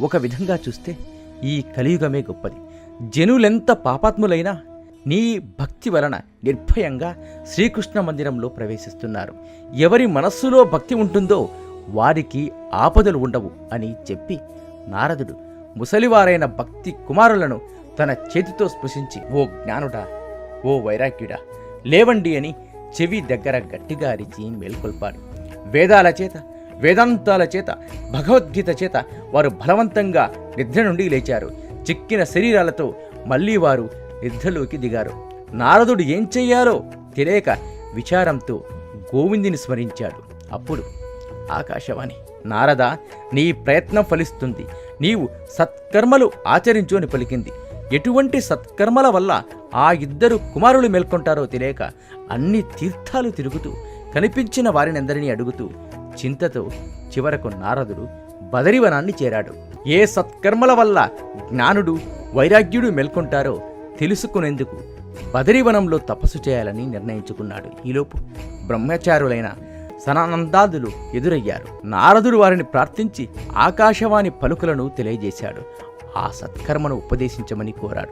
ఒక విధంగా చూస్తే ఈ కలియుగమే గొప్పది. జనులెంత పాపాత్ములైనా నీ భక్తి వలన నిర్భయంగా శ్రీకృష్ణ మందిరంలో ప్రవేశిస్తున్నారు. ఎవరి మనస్సులో భక్తి ఉంటుందో వారికి ఆపదలు ఉండవు అని చెప్పి నారదుడు ముసలివారైన భక్తి కుమారులను తన చేతితో స్పృశించి ఓ జ్ఞానుడా ఓ వైరాగ్యుడా లేవండి అని చెవి దగ్గర గట్టిగా అరిచి మేల్కొల్పాడు. వేదాల చేత వేదాంతాల చేత భగవద్గీత చేత వారు బలవంతంగా నిద్ర నుండి లేచారు. చిక్కిన శరీరాలతో మళ్ళీ వారు నిద్రలోకి దిగారు. నారదుడు ఏం చెయ్యాలో తెలియక విచారంతో గోవిందిని స్మరించాడు. అప్పుడు ఆకాశవాణి నారద నీ ప్రయత్నం ఫలిస్తుంది. నీవు సత్కర్మలు ఆచరించు అని పలికింది. ఎటువంటి సత్కర్మల వల్ల ఆ ఇద్దరు కుమారులు మేల్కొంటారో తెలియక అన్ని తీర్థాలు తిరుగుతూ కనిపించిన వారినందరినీ అడుగుతూ చింతతో చివరకు నారదుడు బదరివనాన్ని చేరాడు. ఏ సత్కర్మల వల్ల జ్ఞానుడు వైరాగ్యుడు మేల్కొంటారో తెలుసుకునేందుకు బదరివనంలో తపస్సు చేయాలని నిర్ణయించుకున్నాడు. ఈలోపు బ్రహ్మచారులైన సనానందాదులు ఎదురయ్యారు. నారదుడు వారిని ప్రార్థించి ఆకాశవాణి పలుకులను తెలియజేశాడు. ఆ సత్కర్మను ఉపదేశించమని కోరాడు.